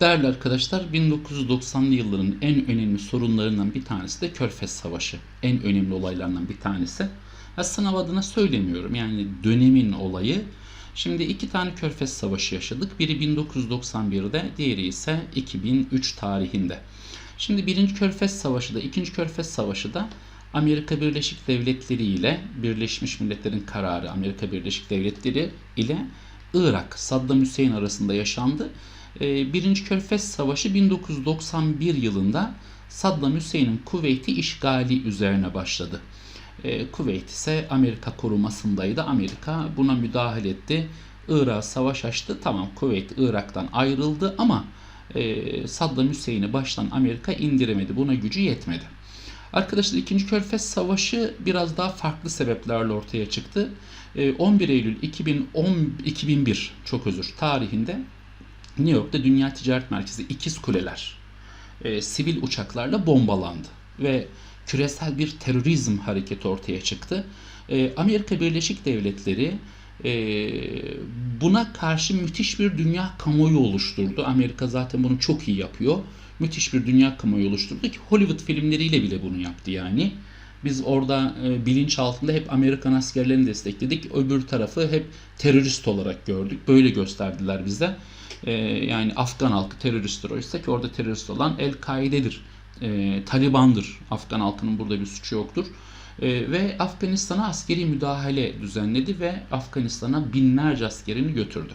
Değerli arkadaşlar 1990'lı yılların en önemli sorunlarından bir tanesi de Körfez Savaşı. En önemli olaylarından bir tanesi. Ha, sınav adına söylemiyorum yani dönemin olayı. Şimdi iki tane Körfez Savaşı yaşadık. Biri 1991'de, diğeri ise 2003 tarihinde. Şimdi birinci Körfez Savaşı da, ikinci Körfez Savaşı da Amerika Birleşik Devletleri ile Birleşmiş Milletler'in kararı Amerika Birleşik Devletleri ile Irak, Saddam Hüseyin arasında yaşandı. Ee, Birinci Körfez Savaşı 1991 yılında Saddam Hüseyin'in Kuveyt'i işgali üzerine başladı. Ee, Kuveyt ise Amerika korumasındaydı. Amerika buna müdahale etti. Irak'a savaş açtı. Tamam Kuveyt Irak'tan ayrıldı ama e, Saddam Hüseyin'i baştan Amerika indiremedi. Buna gücü yetmedi. Arkadaşlar 2. Körfez Savaşı biraz daha farklı sebeplerle ortaya çıktı. E, 11 Eylül 2010 2001 çok özür tarihinde New York'ta Dünya Ticaret Merkezi İkiz Kuleler e, sivil uçaklarla bombalandı ve küresel bir terörizm hareketi ortaya çıktı. E, Amerika Birleşik Devletleri e, buna karşı müthiş bir dünya kamuoyu oluşturdu. Amerika zaten bunu çok iyi yapıyor. Müthiş bir dünya kamuoyu oluşturdu ki Hollywood filmleriyle bile bunu yaptı yani. Biz orada e, bilinç altında hep Amerikan askerlerini destekledik. Öbür tarafı hep terörist olarak gördük. Böyle gösterdiler bize. E, yani Afgan halkı teröristtir oysa ki orada terörist olan El-Kaide'dir. E, Taliban'dır. Afgan halkının burada bir suçu yoktur. E, ve Afganistan'a askeri müdahale düzenledi ve Afganistan'a binlerce askerini götürdü.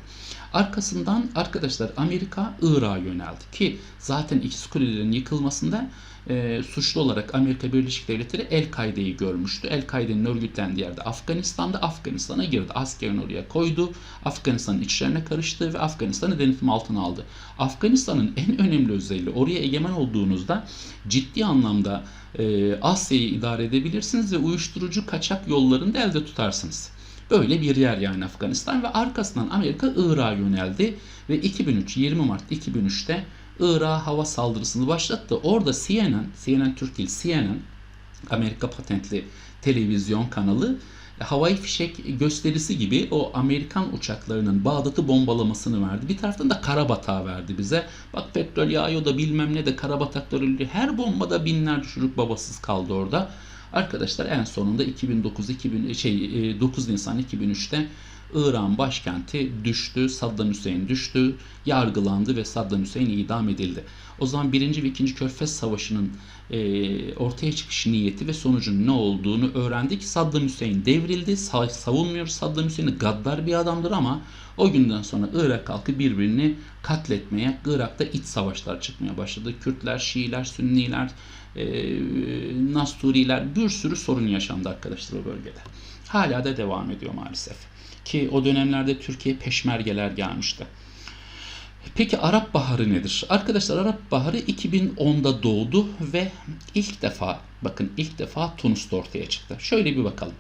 Arkasından arkadaşlar Amerika Irak'a yöneldi ki zaten ikiz kulelerin yıkılmasında e, suçlu olarak Amerika Birleşik Devletleri El-Kaide'yi görmüştü. El-Kaide'nin örgütlendiği yerde Afganistan'da Afganistan'a girdi. Askerini oraya koydu. Afganistan'ın içlerine karıştı ve Afganistan'ı denetim altına aldı. Afganistan'ın en önemli özelliği oraya egemen olduğunuzda ciddi anlamda e, Asya'yı idare edebilirsiniz ve uyuşturucu kaçak yollarını da elde tutarsınız. Böyle bir yer yani Afganistan ve arkasından Amerika Irak'a yöneldi ve 2003 20 Mart 2003'te Irak'a hava saldırısını başlattı. Orada CNN, CNN Türk değil CNN Amerika patentli televizyon kanalı havai fişek gösterisi gibi o Amerikan uçaklarının Bağdat'ı bombalamasını verdi. Bir taraftan da Karabatak'ı verdi bize. Bak petrol yağıyor da bilmem ne de Karabataklar öldü. Her bombada binlerce çocuk babasız kaldı orada. Arkadaşlar en sonunda 2009 2000 şey 9 Nisan 2003'te İran başkenti düştü, Saddam Hüseyin düştü, yargılandı ve Saddam Hüseyin idam edildi. O zaman 1. ve 2. Körfez Savaşı'nın e, ortaya çıkış niyeti ve sonucun ne olduğunu öğrendik. Saddam Hüseyin devrildi. Sa- savunmuyor Saddam Hüseyin'i gaddar bir adamdır ama o günden sonra Irak halkı birbirini katletmeye, Irak'ta iç savaşlar çıkmaya başladı. Kürtler, Şiiler, Sünniler, e, Nasturiler bir sürü sorun yaşandı arkadaşlar o bölgede. Hala da devam ediyor maalesef. Ki o dönemlerde Türkiye peşmergeler gelmişti. Peki Arap Baharı nedir? Arkadaşlar Arap Baharı 2010'da doğdu ve ilk defa bakın ilk defa Tunus'ta ortaya çıktı. Şöyle bir bakalım.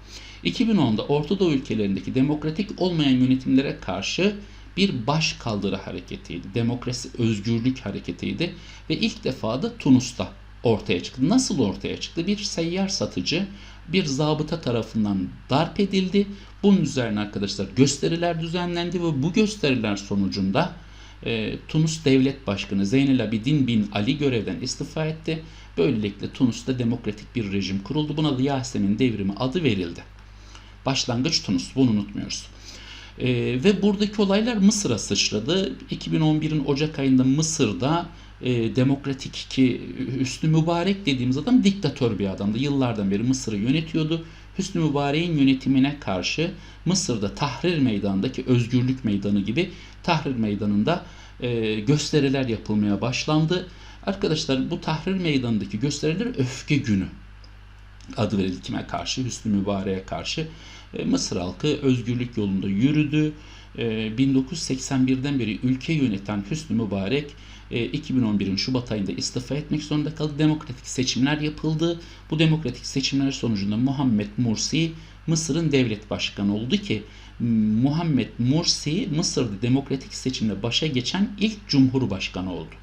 2010'da Orta Doğu ülkelerindeki demokratik olmayan yönetimlere karşı bir baş kaldırı hareketiydi. Demokrasi, özgürlük hareketiydi ve ilk defa da Tunus'ta ortaya çıktı. Nasıl ortaya çıktı? Bir seyyar satıcı bir zabıta tarafından darp edildi. Bunun üzerine arkadaşlar gösteriler düzenlendi ve bu gösteriler sonucunda e, Tunus Devlet Başkanı Zeynel Abidin bin Ali görevden istifa etti. Böylelikle Tunus'ta demokratik bir rejim kuruldu. Buna da Yasemin devrimi adı verildi. Başlangıç Tunus. Bunu unutmuyoruz. E, ve buradaki olaylar Mısır'a sıçradı. 2011'in Ocak ayında Mısır'da e, demokratik ki Hüsnü Mübarek dediğimiz adam diktatör bir adamdı. Yıllardan beri Mısır'ı yönetiyordu. Hüsnü Mübarek'in yönetimine karşı Mısır'da Tahrir Meydanı'ndaki Özgürlük Meydanı gibi Tahrir Meydanı'nda e, gösteriler yapılmaya başlandı. Arkadaşlar bu Tahrir Meydanı'ndaki gösteriler öfke günü adı verildi kime karşı? Hüsnü Mübarek'e karşı. E, Mısır halkı özgürlük yolunda yürüdü. E, 1981'den beri ülke yöneten Hüsnü Mübarek 2011'in Şubat ayında istifa etmek zorunda kaldı. Demokratik seçimler yapıldı. Bu demokratik seçimler sonucunda Muhammed Mursi Mısır'ın devlet başkanı oldu ki Muhammed Mursi Mısır'da demokratik seçimle başa geçen ilk cumhurbaşkanı oldu.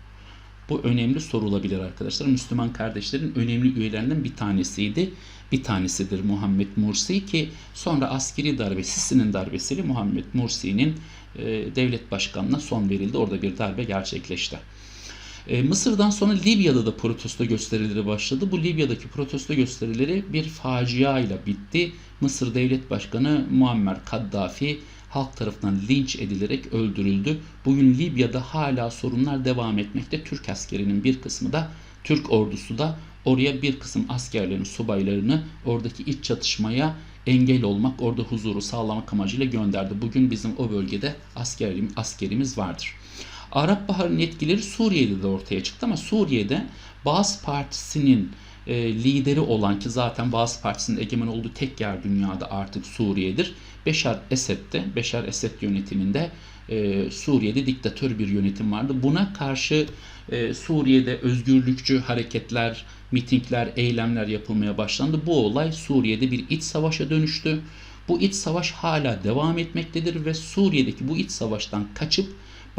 Bu önemli sorulabilir arkadaşlar. Müslüman kardeşlerin önemli üyelerinden bir tanesiydi. Bir tanesidir Muhammed Mursi ki sonra askeri darbe Sisi'nin darbesiyle Muhammed Mursi'nin e, devlet başkanına son verildi. Orada bir darbe gerçekleşti. E, Mısır'dan sonra Libya'da da protesto gösterileri başladı. Bu Libya'daki protesto gösterileri bir facia ile bitti. Mısır Devlet Başkanı Muammer Kaddafi halk tarafından linç edilerek öldürüldü. Bugün Libya'da hala sorunlar devam etmekte. Türk askerinin bir kısmı da Türk ordusu da oraya bir kısım askerlerin, subaylarını oradaki iç çatışmaya engel olmak, orada huzuru sağlamak amacıyla gönderdi. Bugün bizim o bölgede askerim, askerimiz vardır. Arap Baharı'nın etkileri Suriye'de de ortaya çıktı ama Suriye'de Baas Partisi'nin e, lideri olan ki zaten Baas Partisi'nin egemen olduğu tek yer dünyada artık Suriye'dir. Beşar Esed'de, Beşar Esed yönetiminde e, Suriye'de diktatör bir yönetim vardı. Buna karşı e, Suriye'de özgürlükçü hareketler, mitingler, eylemler yapılmaya başlandı. Bu olay Suriye'de bir iç savaşa dönüştü. Bu iç savaş hala devam etmektedir ve Suriye'deki bu iç savaştan kaçıp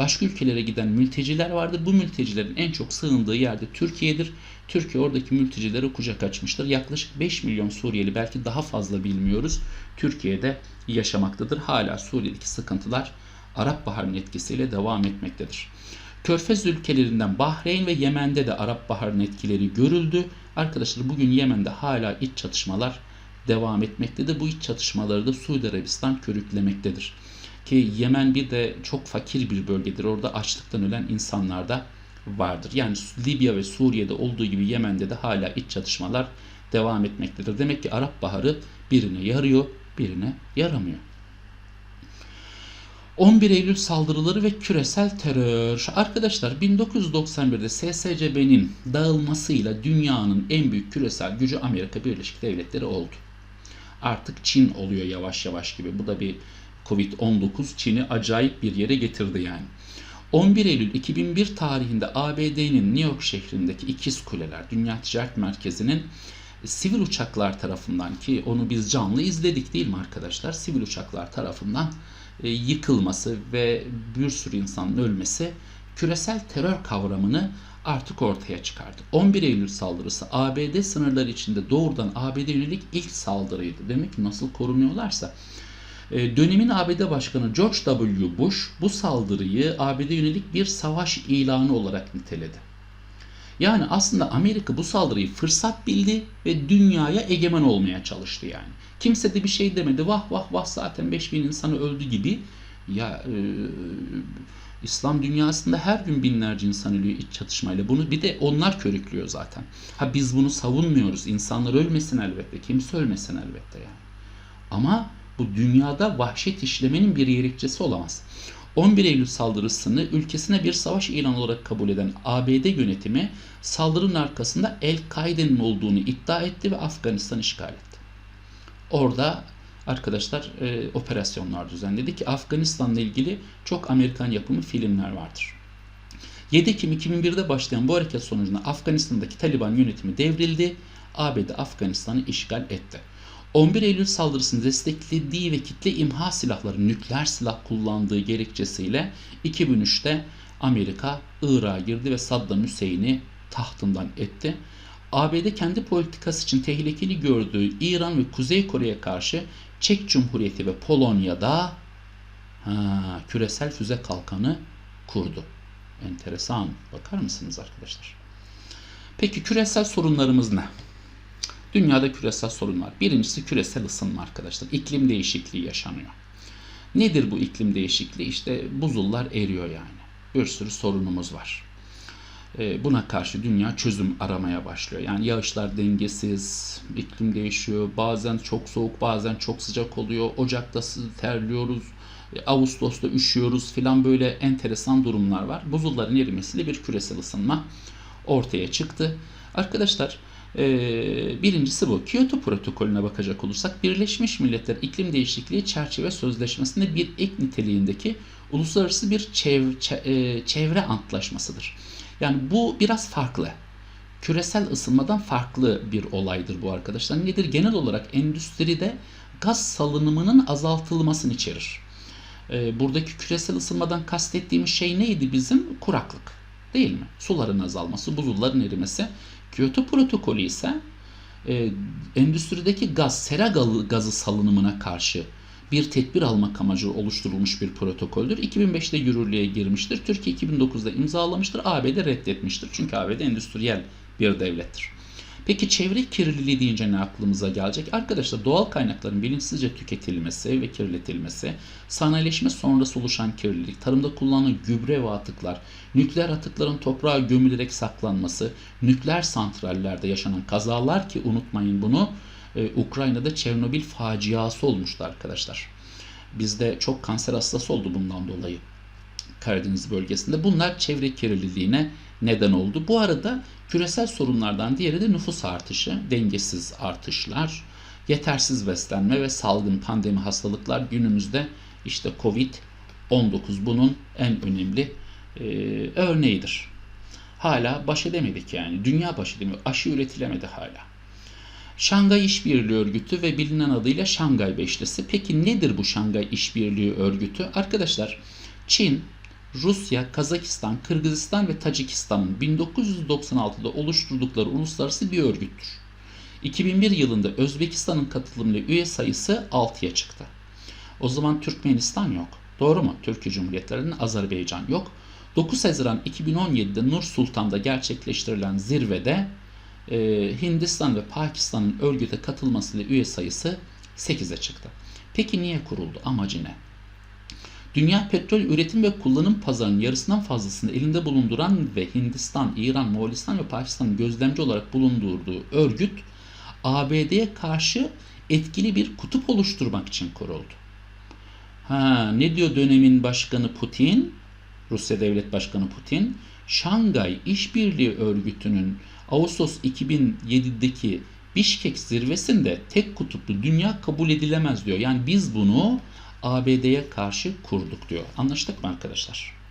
başka ülkelere giden mülteciler vardır. Bu mültecilerin en çok sığındığı yerde Türkiye'dir. Türkiye oradaki mültecilere kucak açmıştır. Yaklaşık 5 milyon Suriyeli belki daha fazla bilmiyoruz. Türkiye'de yaşamaktadır. Hala Suriye'deki sıkıntılar Arap Baharı'nın etkisiyle devam etmektedir. Körfez ülkelerinden Bahreyn ve Yemen'de de Arap Baharı'nın etkileri görüldü. Arkadaşlar bugün Yemen'de hala iç çatışmalar devam etmektedir. Bu iç çatışmaları da Suudi Arabistan körüklemektedir. Ki Yemen bir de çok fakir bir bölgedir. Orada açlıktan ölen insanlar da vardır. Yani Libya ve Suriye'de olduğu gibi Yemen'de de hala iç çatışmalar devam etmektedir. Demek ki Arap Baharı birine yarıyor, birine yaramıyor. 11 Eylül saldırıları ve küresel terör. Arkadaşlar 1991'de SSCB'nin dağılmasıyla dünyanın en büyük küresel gücü Amerika Birleşik Devletleri oldu. Artık Çin oluyor yavaş yavaş gibi. Bu da bir Covid-19 Çin'i acayip bir yere getirdi yani. 11 Eylül 2001 tarihinde ABD'nin New York şehrindeki ikiz kuleler, Dünya Ticaret Merkezi'nin sivil uçaklar tarafından ki onu biz canlı izledik değil mi arkadaşlar? Sivil uçaklar tarafından e, yıkılması ve bir sürü insanın ölmesi küresel terör kavramını artık ortaya çıkardı. 11 Eylül saldırısı ABD sınırları içinde doğrudan ABD yönelik ilk saldırıydı. Demek ki nasıl korunuyorlarsa. E, dönemin ABD Başkanı George W. Bush bu saldırıyı ABD yönelik bir savaş ilanı olarak niteledi. Yani aslında Amerika bu saldırıyı fırsat bildi ve dünyaya egemen olmaya çalıştı yani. Kimse de bir şey demedi. Vah vah vah zaten 5000 insanı öldü gibi. Ya e, İslam dünyasında her gün binlerce insan ölüyor iç çatışmayla. Bunu bir de onlar körüklüyor zaten. Ha biz bunu savunmuyoruz. İnsanlar ölmesin elbette. Kimse ölmesin elbette yani. Ama bu dünyada vahşet işlemenin bir gerekçesi olamaz. 11 Eylül saldırısını ülkesine bir savaş ilanı olarak kabul eden ABD yönetimi saldırının arkasında El-Kaide'nin olduğunu iddia etti ve Afganistan işgal etti. Orada arkadaşlar e, operasyonlar düzenledi ki Afganistan'la ilgili çok Amerikan yapımı filmler vardır. 7 Ekim 2001'de başlayan bu hareket sonucunda Afganistan'daki Taliban yönetimi devrildi. ABD Afganistan'ı işgal etti. 11 Eylül saldırısını desteklediği ve kitle imha silahları nükleer silah kullandığı gerekçesiyle 2003'te Amerika Irak'a girdi ve Saddam Hüseyin'i tahtından etti. ABD kendi politikası için tehlikeli gördüğü İran ve Kuzey Kore'ye karşı Çek Cumhuriyeti ve Polonya'da ha, küresel füze kalkanı kurdu. Enteresan. Bakar mısınız arkadaşlar? Peki küresel sorunlarımız ne? Dünyada küresel sorun var. Birincisi küresel ısınma arkadaşlar. İklim değişikliği yaşanıyor. Nedir bu iklim değişikliği? İşte buzullar eriyor yani. Bir sürü sorunumuz var. Ee, buna karşı dünya çözüm aramaya başlıyor. Yani yağışlar dengesiz, iklim değişiyor. Bazen çok soğuk, bazen çok sıcak oluyor. Ocakta terliyoruz, e, Ağustos'ta üşüyoruz filan böyle enteresan durumlar var. Buzulların erimesiyle bir küresel ısınma ortaya çıktı. Arkadaşlar birincisi bu. Kyoto protokolüne bakacak olursak Birleşmiş Milletler İklim Değişikliği Çerçeve Sözleşmesi'nde bir ek niteliğindeki uluslararası bir çev e, çevre antlaşmasıdır. Yani bu biraz farklı. Küresel ısınmadan farklı bir olaydır bu arkadaşlar. Nedir? Genel olarak endüstride gaz salınımının azaltılmasını içerir. Ee, buradaki küresel ısınmadan kastettiğimiz şey neydi bizim? Kuraklık. Değil mi? Suların azalması, buzulların erimesi. Kyoto protokolü ise e, endüstrideki gaz, sera gazı salınımına karşı bir tedbir almak amacı oluşturulmuş bir protokoldür. 2005'te yürürlüğe girmiştir. Türkiye 2009'da imzalamıştır. ABD reddetmiştir. Çünkü ABD endüstriyel bir devlettir. Peki çevre kirliliği deyince ne aklımıza gelecek? Arkadaşlar doğal kaynakların bilinçsizce tüketilmesi ve kirletilmesi, sanayileşme sonrası oluşan kirlilik, tarımda kullanılan gübre ve atıklar, nükleer atıkların toprağa gömülerek saklanması, nükleer santrallerde yaşanan kazalar ki unutmayın bunu, e, Ukrayna'da Çernobil faciası olmuştu arkadaşlar. Bizde çok kanser hastası oldu bundan dolayı. Karadeniz bölgesinde. Bunlar çevre kirliliğine neden oldu. Bu arada küresel sorunlardan diğeri de nüfus artışı, dengesiz artışlar, yetersiz beslenme ve salgın pandemi hastalıklar günümüzde işte Covid-19 bunun en önemli e, örneğidir. Hala baş edemedik yani. Dünya baş edemiyor. Aşı üretilemedi hala. Şangay İşbirliği Örgütü ve bilinen adıyla Şangay Beşlisi. Peki nedir bu Şangay İşbirliği Örgütü? Arkadaşlar Çin, Rusya, Kazakistan, Kırgızistan ve Tacikistan'ın 1996'da oluşturdukları uluslararası bir örgüttür. 2001 yılında Özbekistan'ın katılımıyla üye sayısı 6'ya çıktı. O zaman Türkmenistan yok. Doğru mu? Türkiye Cumhuriyetleri'nin Azerbaycan yok. 9 Haziran 2017'de Nur Sultan'da gerçekleştirilen zirvede e, Hindistan ve Pakistan'ın örgüte katılmasıyla üye sayısı 8'e çıktı. Peki niye kuruldu? Amacı ne? Dünya petrol üretim ve kullanım pazarının yarısından fazlasını elinde bulunduran ve Hindistan, İran, Moğolistan ve Pakistan'ın gözlemci olarak bulundurduğu örgüt ABD'ye karşı etkili bir kutup oluşturmak için kuruldu. Ha, ne diyor dönemin başkanı Putin? Rusya Devlet Başkanı Putin, Şangay İşbirliği Örgütü'nün Ağustos 2007'deki Bişkek zirvesinde tek kutuplu dünya kabul edilemez diyor. Yani biz bunu ABD'ye karşı kurduk diyor. Anlaştık mı arkadaşlar?